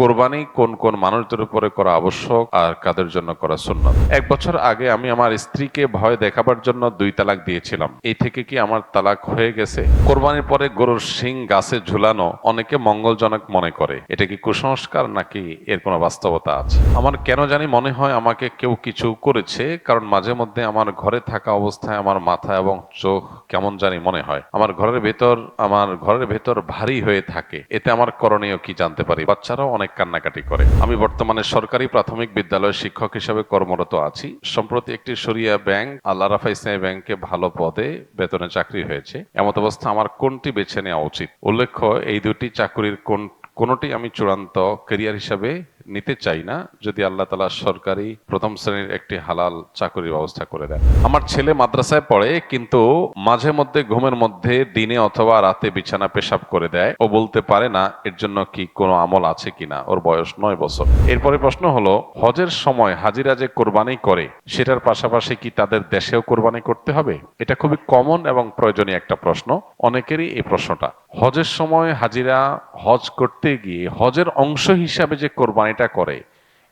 কোরবানি কোন কোন মানুষদের উপরে করা আবশ্যক আর কাদের জন্য করা সুন্নত? এক বছর আগে আমি আমার স্ত্রীকে ভয় দেখাবার জন্য দুই তালাক দিয়েছিলাম। এই থেকে কি আমার তালাক হয়ে গেছে? কোরবানির পরে গরুর শিং গাছে ঝুলানো অনেকে মঙ্গলজনক মনে করে। এটা কি কুসংস্কার নাকি এর কোনো বাস্তবতা আছে? আমার কেন জানি মনে হয় আমাকে কেউ কিছু করেছে, কারণ মাঝে মধ্যে আমার ঘরে থাকা অবস্থায় আমার মাথা এবং চোখ কেমন জানি মনে হয়। আমার ঘরের ভেতর, আমার ঘরের ভেতর ভারী হয়ে থাকে। এতে আমার করণীয় কি জানতে পারি? বাচ্চারাও অনেক কান্নাকাটি করে। আমি বর্তমানে সরকারি প্রাথমিক বিদ্যালয়ের শিক্ষক হিসেবে কর্মরত আছি। সম্প্রতি একটি সরিয়া ব্যাংক আল্লাহ রাফা ইসলামী ব্যাংকে ভালো পদে বেতনে চাকরি হয়েছে। এমত অবস্থা আমার কোনটি বেছে নেওয়া উচিত? উল্লেখ্য, এই দুটি চাকরির কোন, কোনোটি আমি চূড়ান্ত কেরিয়ার হিসাবে নিতে চাই না যদি আল্লাহ তালা সরকারি প্রথম শ্রেণির একটি হালাল চাকরির ব্যবস্থা করে দেন। আমার ছেলে মাদ্রাসায় পড়ে, কিন্তু মাঝে মধ্যে ঘুমের মধ্যে দিনে অথবা রাতে বিছানা পেশাব করে দেয়। ও বলতে পারে না, এর জন্য কি কোনো আমল আছে কিনা ওর বয়স নয় বছর। এরপরে প্রশ্ন হলো, হজের সময় হাজিরা যে কোরবানি করে, সেটার পাশাপাশি কি তাদের দেশেও কোরবানি করতে হবে? এটা খুবই কমন এবং প্রয়োজনীয় একটা প্রশ্ন। অনেকেরই এই প্রশ্নটা। হজের সময় হাজিরা হজ করতে গিয়ে হজের অংশ হিসাবে যে কোরবানিটা করে,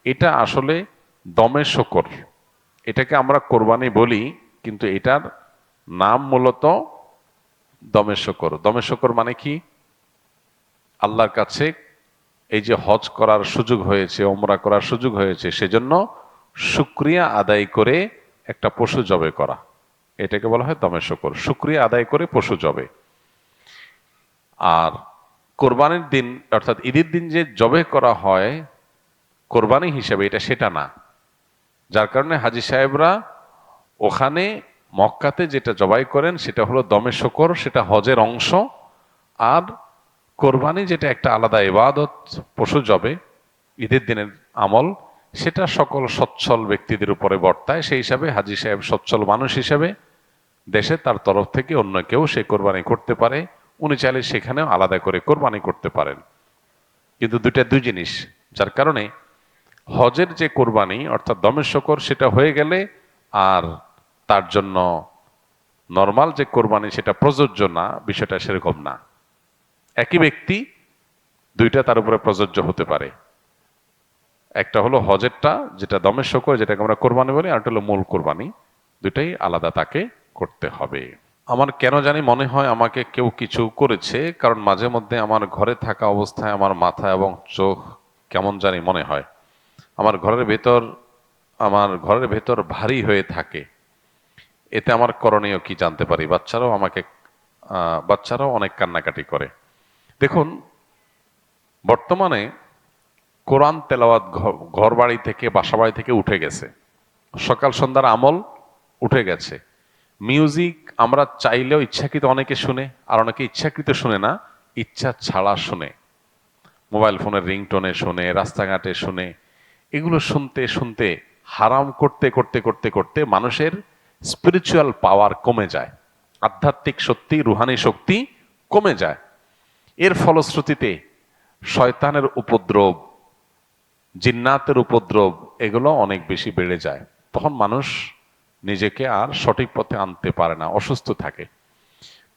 এটা আসলে দমে শকর। এটাকে আমরা কোরবানি বলি, কিন্তু এটার নাম মূলত দমে শকর। দমে শকর মানে কি? আল্লাহর কাছে এই যে হজ করার সুযোগ হয়েছে ওমরা করার সুযোগ হয়েছে, সেজন্য শুক্রিয়া আদায় করে একটা পশু জবে করা। এটাকে বলা হয় দমে শকর। শুক্রিয়া আদায় করে পশু জবে। আর কোরবানির দিন, অর্থাৎ ঈদের দিন যে জবে করা হয়, কোরবানি হিসেবে এটা সেটা না। যার কারণে হাজি সাহেবরা ওখানে মক্কাতে যেটা জবাই করেন, সেটা হলো দমে শকর, সেটা হজের অংশ, আর কোরবানি যেটা একটা আলাদা ইবাদত, পশু জবে, ঈদের দিনের আমল, সেটা সকল সচ্ছল ব্যক্তিদের উপরে বর্তায়। সেই হিসাবে হাজি সাহেব সচ্ছল মানুষ হিসেবে দেশে তার তরফ থেকে অন্য কেউ সে কোরবানি করতে পারে। উনি চাইলে সেখানেও আলাদা করে কোরবানি করতে পারেন। কিন্তু দুইটা দুই জিনিস, যার কারণে হজের যে কোরবানি, অর্থাৎ দমের শকর, সেটা হয়ে গেলে আর তার জন্য নর্মাল যে কোরবানি, সেটা প্রযোজ্য না, বিষয়টা সেরকম না। একই ব্যক্তি দুইটা তার উপরে প্রযোজ্য হতে পারে। একটা হলো হজেরটা, যেটা দমের শকর, যেটাকে আমরা কোরবানি বলি, আর একটা হলো মূল কোরবানি। দুটাই আলাদা তাকে করতে হবে। আমার কেন জানি মনে হয় আমাকে কেউ কিছু করেছে, কারণ মাঝে মধ্যে আমার ঘরে থাকা অবস্থায় আমার মাথা এবং চোখ কেমন জানি মনে হয়। আমার ঘরের ভেতর, আমার ঘরের ভেতর ভারী হয়ে থাকে। এতে আমার করণীয় কি জানতে পারি? বাচ্চারাও আমাকে বাচ্চারাও অনেক কান্নাকাটি করে। দেখুন, বর্তমানে কোরআন তেলাওয়াত ঘর বাড়ি থেকে বাসা বাড়ি থেকে উঠে গেছে। সকাল সন্ধ্যার আমল উঠে গেছে। মিউজিক আমরা চাইলেও ইচ্ছাকৃত অনেকে শুনে, আর অনেকে ইচ্ছাকৃত শুনে না, ইচ্ছা ছাড়া শুনে। মোবাইল ফোনের রিংটোনে শুনে, রাস্তাঘাটে শুনে, এগুলো শুনতে শুনতে, হারাম করতে করতে করতে করতে মানুষের স্পিরিচুয়াল পাওয়ার কমে যায়। আধ্যাত্মিক শক্তি, রুহানি শক্তি কমে যায়। এর ফলশ্রুতিতে শয়তানের উপদ্রব, জিন্নাতের উপদ্রব, এগুলো অনেক বেশি বেড়ে যায়। তখন মানুষ নিজেকে আর সঠিক পথে আনতে পারে না, অসুস্থ থাকে।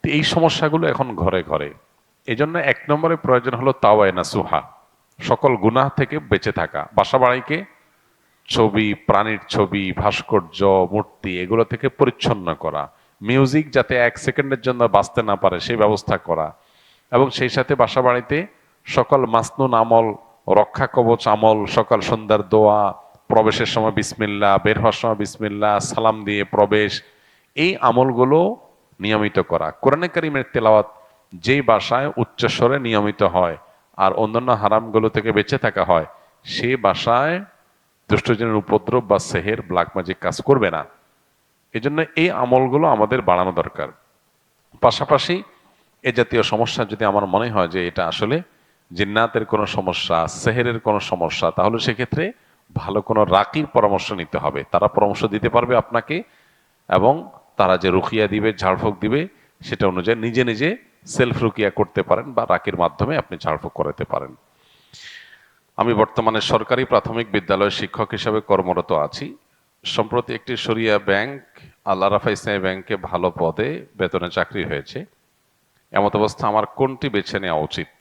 তো এই সমস্যাগুলো এখন ঘরে ঘরে। এই জন্য এক নম্বরে প্রয়োজন হলো তাওয়ায়না সুহা সকল গুনাহ থেকে বেঁচে থাকা। বাসা বাড়িকে ছবি, প্রাণীর ছবি, ভাস্কর্য, মূর্তি, এগুলো থেকে পরিচ্ছন্ন করা। মিউজিক যাতে এক সেকেন্ডের জন্য বাঁচতে না পারে, সেই ব্যবস্থা করা। এবং সেই সাথে বাসা বাড়িতে সকল মাসনুন আমল, রক্ষা কবচ আমল, সকাল সন্ধ্যার দোয়া প্রবেশের সময় বিসমিল্লা বের হওয়ার সময় বিসমিল্লা সালাম দিয়ে প্রবেশ, এই আমলগুলো নিয়মিত করা। কোরআনে কারিমের তেলাওয়াত যেই বাসায় উচ্চস্বরে নিয়মিত হয় আর অন্যান্য হারামগুলো থেকে বেঁচে থাকা হয় সেই বাসায় দুষ্টজনের উপদ্রব বা সেহের ব্ল্যাক ম্যাজিক কাজ করবে না। এজন্য এই আমলগুলো আমাদের বাড়ানো দরকার। পাশাপাশি এ জাতীয় সমস্যা যদি আমার মনে হয় যে এটা আসলে জিন্নাতের কোনো সমস্যা, সেহেরের কোনো সমস্যা, তাহলে সেক্ষেত্রে ভালো কোনো রাকির পরামর্শ নিতে হবে। তারা পরামর্শ দিতে পারবে আপনাকে এবং তারা যে রুকিয়া দিবে, ঝাড়ফুঁক দিবে, সেটা অনুযায়ী নিজে নিজে সেলফ রুকিয়া করতে পারেন বা রাকির মাধ্যমে আপনি ঝাড়ফুঁক করাতে পারেন। আমি বর্তমানে সরকারি প্রাথমিক বিদ্যালয়ের শিক্ষক হিসাবে কর্মরত আছি। সম্প্রতি একটি সরিয়া ব্যাংক আল্লাহ রাফা ইসলামী ব্যাংকে ভালো পদে বেতনে চাকরি হয়েছে। এমত অবস্থা আমার কোনটি বেছে নেওয়া উচিত?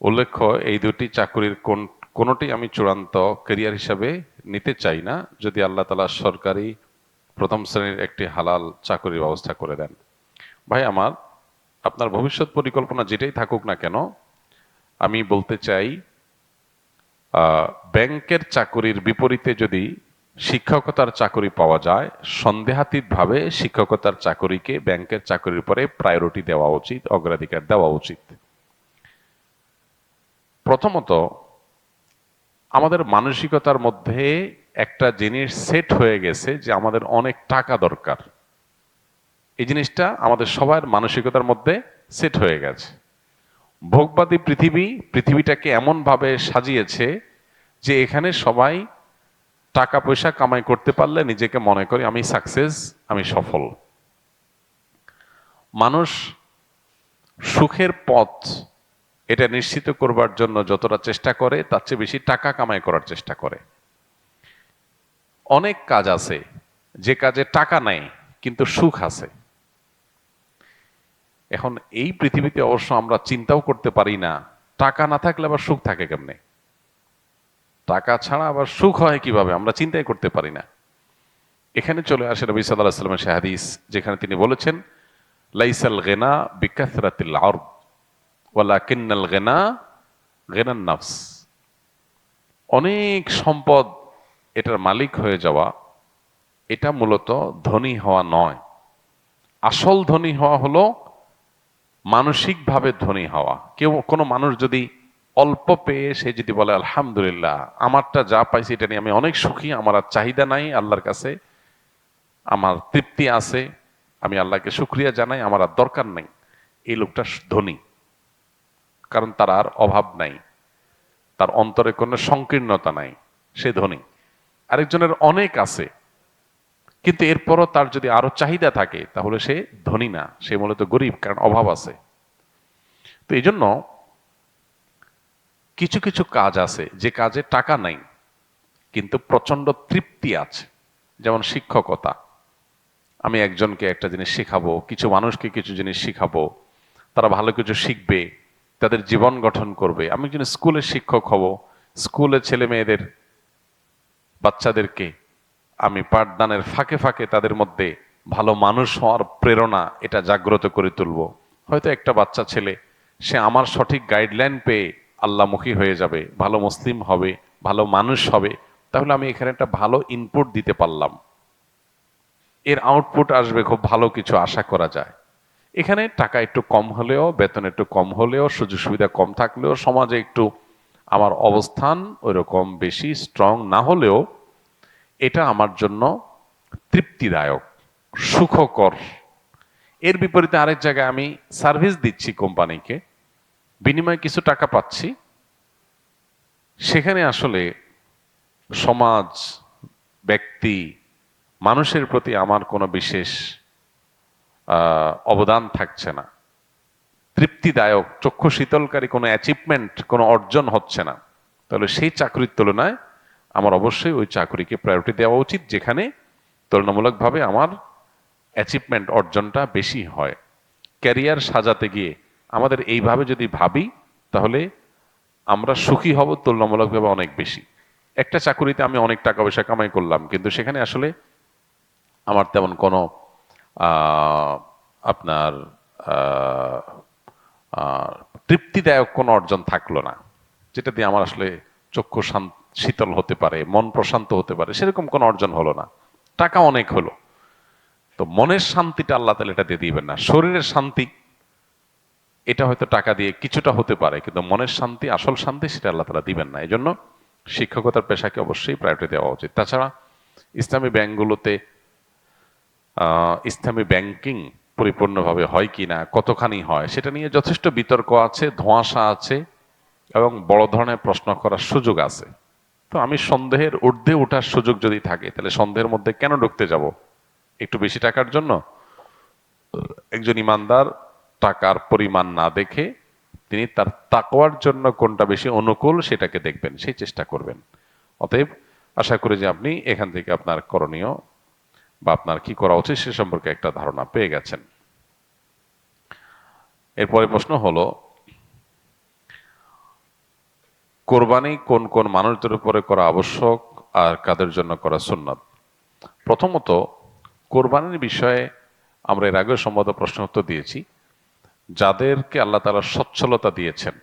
উল্লেখ্য, এই দুটি চাকুরির কোন কোনোটি আমি চূড়ান্ত কেরিয়ার হিসাবে নিতে চাই না, যদি আল্লাহ তালা সরকারি প্রথম শ্রেণির একটি হালাল চাকরির ব্যবস্থা করে দেন। ভাই, আমার, আপনার ভবিষ্যৎ পরিকল্পনা যেটাই থাকুক না কেন, আমি বলতে চাই ব্যাংকের চাকরির বিপরীতে যদি শিক্ষকতার চাকরি পাওয়া যায়, সন্দেহাতীতভাবে শিক্ষকতার চাকরিকে ব্যাংকের চাকরির পরে প্রায়োরিটি দেওয়া উচিত, অগ্রাধিকার দেওয়া উচিত। প্রথমত আমাদের মানসিকতার মধ্যে একটা জিনিস সেট হয়ে গেছে যে আমাদের অনেক টাকা দরকার। এই জিনিসটা আমাদের সবার মানসিকতার মধ্যে সেট হয়ে গেছে। ভোগবাদী পৃথিবী পৃথিবীটাকে এমনভাবে সাজিয়েছে যে এখানে সবাই টাকা পয়সা কামাই করতে পারলে নিজেকে মনে করি, আমি সাকসেস আমি সফল। মানুষ সুখের পথ এটা নিশ্চিত করবার জন্য যতটা চেষ্টা করে, তার চেয়ে বেশি টাকা কামাই করার চেষ্টা করে। অনেক কাজ আছে, যে কাজে টাকা নাই, কিন্তু সুখ আছে। এখন এই পৃথিবীতে অবশ্য আমরা চিন্তাও করতে পারি না, টাকা না থাকলে আবার সুখ থাকে কেমনে? টাকা ছাড়া আবার সুখ হয় কীভাবে? আমরা চিন্তাই করতে পারি না। এখানে চলে আসে নবী সাল্লাহ সাল্লামের সে হাদিস, যেখানে তিনি বলেছেন, লাইসাল গেনা বিকাসরাতিল আরব ওয়ালা গেনা, গেনান নাফস। অনেক সম্পদ এটার মালিক হয়ে যাওয়া, এটা মূলত ধনী হওয়া নয়। আসল ধনী হওয়া হলো মানসিকভাবে ধনী হওয়া। কেউ, কোনো মানুষ যদি অল্প পেয়ে সে যদি বলে, আলহামদুলিল্লাহ, আমারটা যা পাইছি এটা নিয়ে আমি অনেক সুখী, আমার আর চাহিদা নাই, আল্লাহর কাছে আমার তৃপ্তি আছে, আমি আল্লাহকে শুক্রিয়া জানাই, আমার আর দরকার নাই। এই লোকটা ধনী। কারণ তার আর অভাব নাই। তার অন্তরে কোনো সংকীর্ণতা নাই। সে ধনী। আরেকজনের অনেক আছে। কিন্তু এরপরও তার যদি আরও চাহিদা থাকে, তাহলে সে ধনী না। সে মূলত গরিব, কারণ অভাব আছে। তো এই জন্য কিছু কিছু কাজ আছে। যে কাজে টাকা নাই, কিন্তু প্রচণ্ড তৃপ্তি আছে। যেমন শিক্ষকতা। আমি একজনকে একটা জিনিস শেখাবো, কিছু মানুষকে কিছু জিনিস শিখাবো, তারা ভালো কিছু শিখবে তাদের জীবন গঠন করবে। আমি একজন স্কুলের শিক্ষক হব। স্কুলে ছেলে মেয়েদের বাচ্চাদেরকে আমি পাঠদানের ফাঁকে ফাঁকে তাদের মধ্যে ভালো মানুষ হওয়ার প্রেরণা এটা জাগ্রত করে তুলব। হয়তো একটা বাচ্চা ছেলে, সে আমার সঠিক গাইডলাইন পেয়ে আল্লাহমুখী হয়ে যাবে, ভালো মুসলিম হবে, ভালো মানুষ হবে, তাহলে আমি এখানে একটা ভালো ইনপুট দিতে পারলাম। এর আউটপুট আসবে, খুব ভালো কিছু আশা করা যায়। এখানে টাকা একটু কম হলেও, বেতন একটু কম হলেও সুযোগ সুবিধা কম থাকলেও, সমাজে একটু আমার অবস্থান ওইরকম বেশি স্ট্রং না হলেও, এটা আমার জন্য তৃপ্তিদায়ক, সুখকর। এর বিপরীতে আরেক জায়গায় আমি সার্ভিস দিচ্ছি কোম্পানিকে, বিনিময়ে কিছু টাকা পাচ্ছি। সেখানে আসলে সমাজ, ব্যক্তি, মানুষের প্রতি আমার কোনো বিশেষ অবদান থাকছে না। তৃপ্তিদায়ক, চক্ষু শীতলকারী কোনো অ্যাচিভমেন্ট কোনো অর্জন হচ্ছে না। তাহলে সেই চাকরির তুলনায় আমার অবশ্যই ওই চাকরিকে প্রায়োরিটি দেওয়া উচিত, যেখানে তুলনামূলকভাবে আমার অ্যাচিভমেন্ট অর্জনটা বেশি হয়। ক্যারিয়ার সাজাতে গিয়ে আমাদের এইভাবে যদি ভাবি, তাহলে আমরা সুখী হব তুলনামূলকভাবে অনেক বেশি। একটা চাকুরিতে আমি অনেক টাকা পয়সা কামাই করলাম, কিন্তু সেখানে আসলে আমার তেমন কোনো আপনার তৃপ্তিদায়ক কোনো অর্জন থাকল না, যেটা দিয়ে আমার আসলে চক্ষু শীতল হতে পারে, মন প্রশান্ত হতে পারে, সেরকম কোনো অর্জন হলো না। টাকা অনেক হলো। তো মনের শান্তিটা আল্লাহ তালা এটা দিয়ে দিবেন না। শরীরের শান্তি, এটা হয়তো টাকা দিয়ে কিছুটা হতে পারে, কিন্তু মনের শান্তি, আসল শান্তি সেটা আল্লাহ তালা দিবেন না। এই জন্য শিক্ষকতার পেশাকে অবশ্যই প্রায়োরিটি দেওয়া উচিত। তাছাড়া ইসলামী ব্যাংকগুলোতে ইসলামী ব্যাংকিং পরিপূর্ণভাবে হয় কি না, কতখানি হয়, সেটা নিয়ে যথেষ্ট বিতর্ক আছে, ধোঁয়াশা আছে এবং বড় ধরনের প্রশ্ন করার সুযোগ আছে। তো আমি সন্দেহের ঊর্ধ্বে ওঠার সুযোগ যদি থাকে, তাহলে সন্দেহের মধ্যে কেন ঢুকতে যাব? একটু বেশি টাকার জন্য? একজন ইমানদার টাকার পরিমাণ না দেখে তিনি তার তাকওয়ার জন্য কোনটা বেশি অনুকূল সেটাকে দেখবেন, সেই চেষ্টা করবেন। অতএব আশা করি যে আপনি এখান থেকে আপনার করণীয় বা আপনার কি করা উচিত সে সম্পর্কে একটা ধারণা পেয়ে গেছেন। এরপরে প্রশ্ন হলো, কোরবানি কোন কোন মানুষদের উপরে করা আবশ্যক আর কাদের জন্য করা সুন্নত? প্রথমত, কোরবানির বিষয়ে আমরা এর আগে সম্ভবত প্রশ্ন উত্তর দিয়েছি। যাদেরকে আল্লাহ তালা সচ্ছলতা দিয়েছেন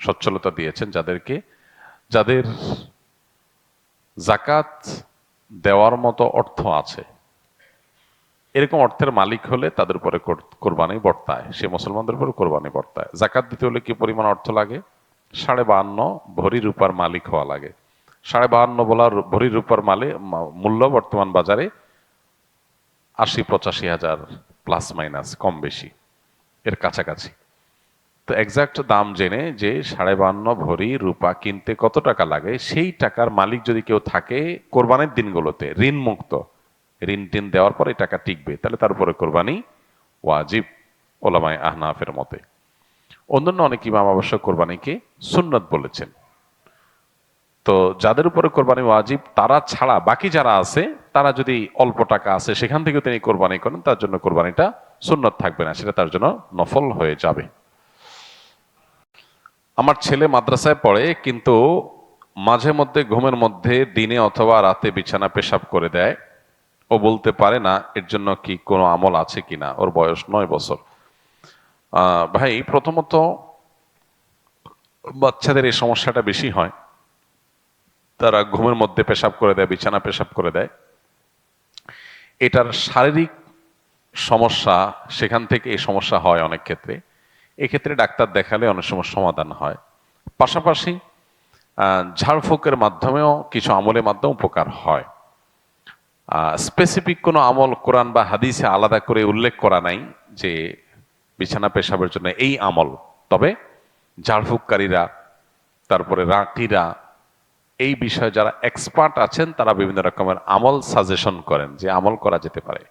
সচ্ছলতা দিয়েছেন যাদেরকে, যাদের জাকাত দেওয়ার মতো অর্থ আছে। এরকম অর্থের মালিক হলে তাদের উপরে কোরবানি বর্তায়। সে মুসলমানদের উপরে কোরবানি বর্তায়। জাকাত দিতে হলে কি পরিমাণ অর্থ লাগে? সাড়ে বাহান্ন ভরি রূপার মালিক হওয়া লাগে। সাড়ে বাহান্ন বলার ভরি রূপার মালে মূল্য বর্তমান বাজারে আশি পঁচাশি হাজার প্লাস মাইনাস কম বেশি। এর কাছাকাছি। তো এক্সাক্ট দাম জেনে যে সাড়ে বান্ন ভরি রূপা কিনতে কত টাকা লাগে, সেই টাকার মালিক যদি কেউ থাকে, কোরবানির দিনগুলোতে ঋণ মুক্ত ঋণ টিন দেওয়ার পরে টাকা টিকবে, তাহলে তার উপরে কোরবানি ওয়াজিব ওলামায় আহনাফের মতে। অন্যান্য অনেক ইমাম অবশ্য কোরবানিকে সুন্নত বলেছেন। তো যাদের উপরে কোরবানি ওয়াজিব, তারা ছাড়া বাকি যারা আছে, তারা যদি অল্প টাকা আছে, সেখান থেকে তিনি কোরবানি করেন, তার জন্য কোরবানিটা সুন্নত থাকবে না, সেটা তার জন্য নফল হয়ে যাবে। আমার ছেলে মাদ্রাসায় পড়ে, কিন্তু মাঝে মধ্যে ঘুমের মধ্যে দিনে অথবা রাতে বিছানা পেশাব করে দেয়। ও বলতে পারে না, এর জন্য কি কোনো আমল আছে কিনা, ওর বয়স নয় বছর। ভাই, প্রথমত বাচ্চাদের এই সমস্যাটা বেশি হয়। তারা ঘুমের মধ্যে পেশাব করে দেয়, বিছানা পেশাব করে দেয়। এটার শারীরিক সমস্যা, সেখান থেকে এই সমস্যা হয় অনেক ক্ষেত্রে। এক্ষেত্রে ডাক্তার দেখালে অনেক সময় সমাধান হয়। পাশাপাশি ঝাড়ফুঁকের মাধ্যমেও কিছু আমলের মাধ্যমে উপকার হয়। স্পেসিফিক কোনো আমল কোরআন বা হাদিসে আলাদা করে উল্লেখ করা নাই যে বিছানা পেশাবের জন্য এই আমল। তবে ঝাড়ফুঁককারীরা, তারপরে রাঁটিরা এই বিষয়ে যারা এক্সপার্ট আছেন, তারা বিভিন্ন রকমের আমল সাজেশন করেন যে আমল করা যেতে পারে।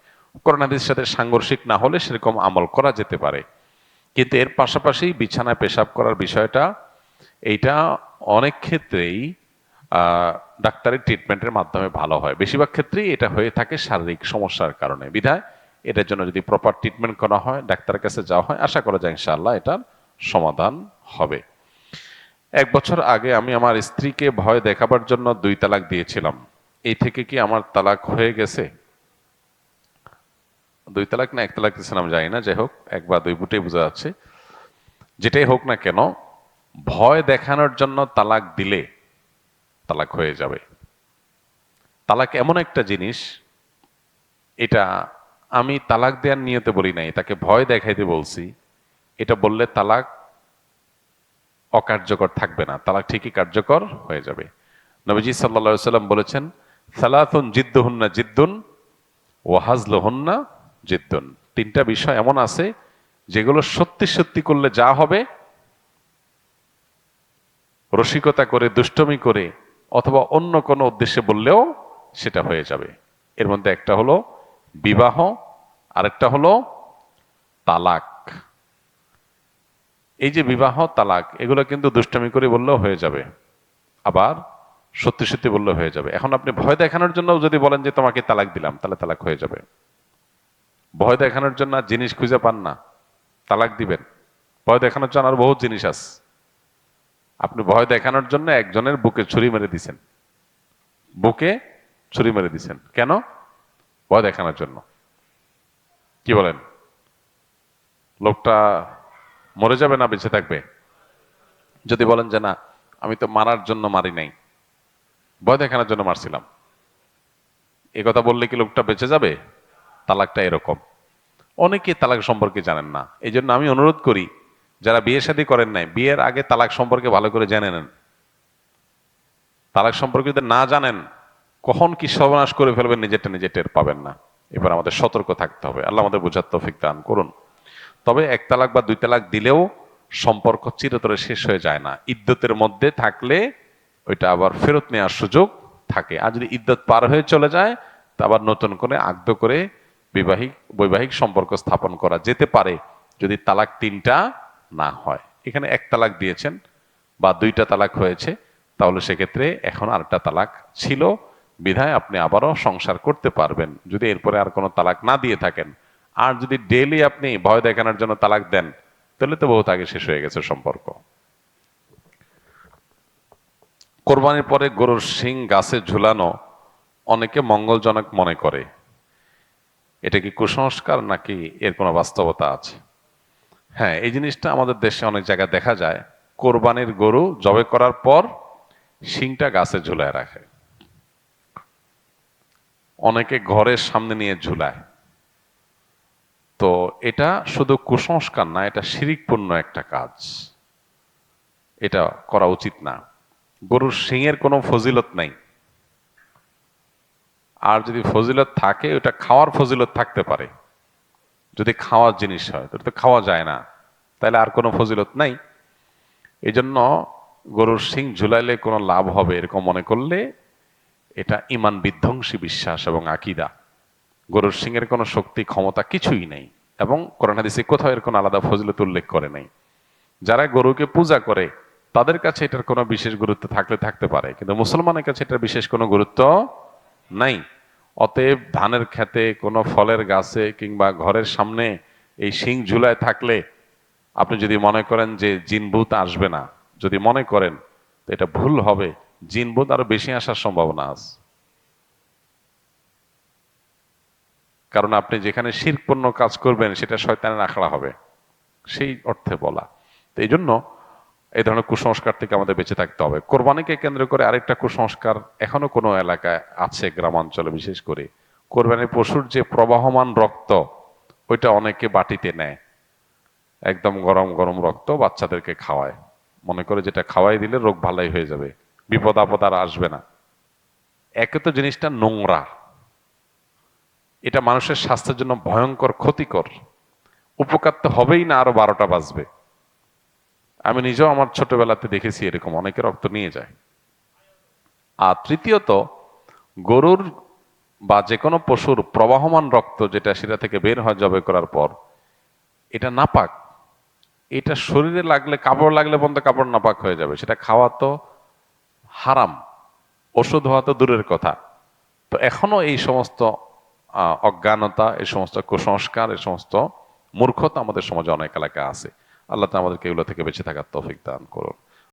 কোরআন হাদিসের সাথে সাংঘর্ষিক না হলে সেরকম আমল করা যেতে পারে। কিন্তু এর পাশাপাশি বিছানায় পেশাব করার বিষয়টা, এইটা অনেক ক্ষেত্রেই ডাক্তারের ট্রিটমেন্টের মাধ্যমে ভালো হয়। বেশিরভাগ ক্ষেত্রেই এটা হয়ে থাকে শারীরিক সমস্যার কারণে। বিধায় এটার জন্য যদি প্রপার ট্রিটমেন্ট করা হয়, ডাক্তারের কাছে যাওয়া হয়, আশা করা যায় ইনশাআল্লাহ এটার সমাধান হবে। এক বছর আগে আমি আমার স্ত্রীকে ভয় দেখাবার জন্য দুই তালাক দিয়েছিলাম। এই থেকে কি আমার তালাক হয়ে গেছে? দুই তালাক না, এক তালাক দিয়েছিলাম জানি না, যাই হোক এক বা দুই বুটেই বোঝা যাচ্ছে। যেটাই হোক না কেন, ভয় দেখানোর জন্য তালাক দিলে তালাক হয়ে যাবে। তালাক এমন একটা জিনিস, এটা আমি তালাক দেওয়ার নিয়তে বলি নাই, তাকে ভয় দেখাইতে বলছি। এটা বললে তালাক অকার্যকর থাকবে না, তালাক ঠিকই কার্যকর হয়ে যাবে। নবীজি সাল্লা সাল্লাম বলেছেন, সালাতুন জিদ্দুহুন্না জিদ্দুন ওয়াহাজলুহুন্না জিদ্দুন। তিনটা বিষয় এমন আছে যেগুলো সত্যি সত্যি করলে যা হবে, রসিকতা করে, দুষ্টমি করে, অথবা অন্য কোনো উদ্দেশ্যে বললেও সেটা হয়ে যাবে। এর মধ্যে একটা হলো বিবাহ, আরেকটা হলো তালাক। এই যে বিবাহ, তালাক, এগুলো কিন্তু দুষ্টমি করে বললেও হয়ে যাবে, আবার সত্যি সত্যি বললেও হয়ে যাবে। এখন আপনি ভয় দেখানোর জন্য যদি বলেন যে তোমাকে তালাক দিলাম, তাহলে তালাক হয়ে যাবে। ভয় দেখানোর জন্য আর জিনিস খুঁজে পান না। তালাক দিবেন। ভয় দেখানোর জন্য আর বহুত জিনিস আছে। আপনি ভয় দেখানোর জন্য একজনের বুকে ছুরি মেরে দিছেন। বুকে ছুরি মেরে দিছেন। কেন? ভয় দেখানোর জন্য। কি বলেন? লোকটা মরে যাবে না, বেঁচে থাকবে? যদি বলেন যে না, আমি তো মারার জন্য মারি নাই। ভয় দেখানোর জন্য মারছিলাম। এ কথা বললে কি লোকটা বেঁচে যাবে? তালাকটা এরকম। অনেকে তালাক সম্পর্কে জানেন না। এই জন্য আমি অনুরোধ করি, যারা বিয়ে শাদী করেন নাই, বিয়ের আগে তালাক সম্পর্কে ভালো করে জেনে নেন। তালাক সম্পর্কে যদি না জানেন, কখন কি সর্বনাশ করে ফেলবেন নিজেরটা নিজে টের পাবেন না। এবার আমাদের সতর্ক থাকতে হবে। আল্লাহ আমাদের বোঝার তৌফিক দান করুন। তবে এক তালাক বা দুই তালাক দিলেও সম্পর্ক চিরতরে শেষ হয়ে যায় না। ইদ্যতের মধ্যে থাকলে ওইটা আবার ফেরত নেওয়ার সুযোগ থাকে। আর যদি ইদ্যত পার হয়ে চলে যায়, তা আবার নতুন করে আগ্ধ করে বিবাহিক, বৈবাহিক সম্পর্ক স্থাপন করা যেতে পারে যদি তালাক তিনটা না হয়। এখানে এক তালাক দিয়েছেন বা দুইটা তালাক হয়েছে, তাহলে সেক্ষেত্রে এখন আরেকটা তালাক ছিল। বিধায় আপনি আবারও সংসার করতে পারবেন। যদি এরপরে আর কোনো তালাক না দিয়ে থাকেন, আর যদি ডেইলি আপনি ভয় দেখানোর জন্য তালাক দেন, তাহলে তো বহুত আগে শেষ হয়ে গেছে সম্পর্ক। কোরবানির পরে গরুর শিং গাছে ঝুলানো অনেকে মঙ্গলজনক মনে করে। এটা কি কুসংস্কার নাকি এর কোনো বাস্তবতা আছে? হ্যাঁ এই জিনিসটা আমাদের দেশে অনেক জায়গায় দেখা যায়। কোরবানির গরু জবে করার পর শিংটা গাছে ঝুলায় রাখে। অনেকে ঘরের সামনে নিয়ে ঝুলায়। তো এটা শুধু কুসংস্কার না, এটা শিরিকপূর্ণ একটা কাজ। এটা করা উচিত না। গরুর শিংয়ের কোনো ফজিলত নাই। আর যদি ফজিলত থাকে, ওটা খাওয়ার ফজিলত থাকতে পারে। যদি খাওয়ার জিনিস হয় তো খাওয়া যায় না। তাহলে আর কোনো ফজিলত নাই। এই জন্য গরুর শিং ঝুলাইলে কোনো লাভ হবে এরকম মনে করলে এটা ইমান বিধ্বংসী বিশ্বাস এবং আকিদা। গরুর সিংয়ের কোনো শক্তি, ক্ষমতা কিছুই নেই এবং কোরআন হাদিসে কোথাও এর কোনো আলাদা ফজিলত উল্লেখ করে নেই। যারা গরুকে পূজা করে, তাদের কাছে এটার কোনো বিশেষ গুরুত্ব থাকলে থাকতে পারে। কিন্তু মুসলমানের কাছে এটার বিশেষ কোনো গুরুত্ব নাই। অতএব ধানের খেতে কোনো ফলের গাছে কিংবা ঘরের সামনে এই শিং ঝুলায় থাকলে আপনি যদি মনে করেন যে জিনভূত আসবে না, যদি মনে করেন তো এটা ভুল হবে জিনভূত আরও বেশি আসার সম্ভাবনা আছে। কারণ আপনি যেখানে শিরপূর্ণ কাজ করবেন সেটা শয়তানের আখড়া হবে, সেই অর্থে বলা। তো এই জন্য এই ধরনের কুসংস্কার থেকে আমাদের বেঁচে থাকতে হবে। কোরবানিকে কেন্দ্র করে আরেকটা কুসংস্কার এখনও কোনো এলাকায় আছে গ্রামাঞ্চলে, বিশেষ করে। কোরবানির পশুর যে প্রবাহমান রক্ত, ওইটা অনেকে বাটিতে নেয়। একদম গরম গরম রক্ত বাচ্চাদেরকে খাওয়ায়। মনে করে যেটা খাওয়াই দিলে রোগ ভালাই হয়ে যাবে। বিপদ আপদ আর আসবে না। একে তো জিনিসটা নোংরা। এটা মানুষের স্বাস্থ্যের জন্য ভয়ঙ্কর, ক্ষতিকর। উপকার তো হবেই না আরও বারোটা বাজবে। আমি নিজেও আমার ছোটবেলাতে দেখেছি এরকম, অনেকে রক্ত নিয়ে যায়। আর তৃতীয়ত, গরুর বা যে কোনো পশুর প্রবাহমান রক্ত যেটা সেটা থেকে বের হয় জবে করার পর, এটা নাপাক। এটা শরীরে লাগলে, কাপড় লাগলে পর্যন্ত কাপড় নাপাক হয়ে যাবে। সেটা খাওয়া তো হারাম, ওষুধ হওয়া তো দূরের কথা। তো এখনও এই সমস্ত অজ্ঞানতা, এই সমস্ত কুসংস্কার, এই সমস্ত মূর্খতা আমাদের সমাজে অনেক এলাকা আছে। আল্লাহ আমাদেরকে এগুলো থেকে বেঁচে থাকার তৌফিক দান করুন।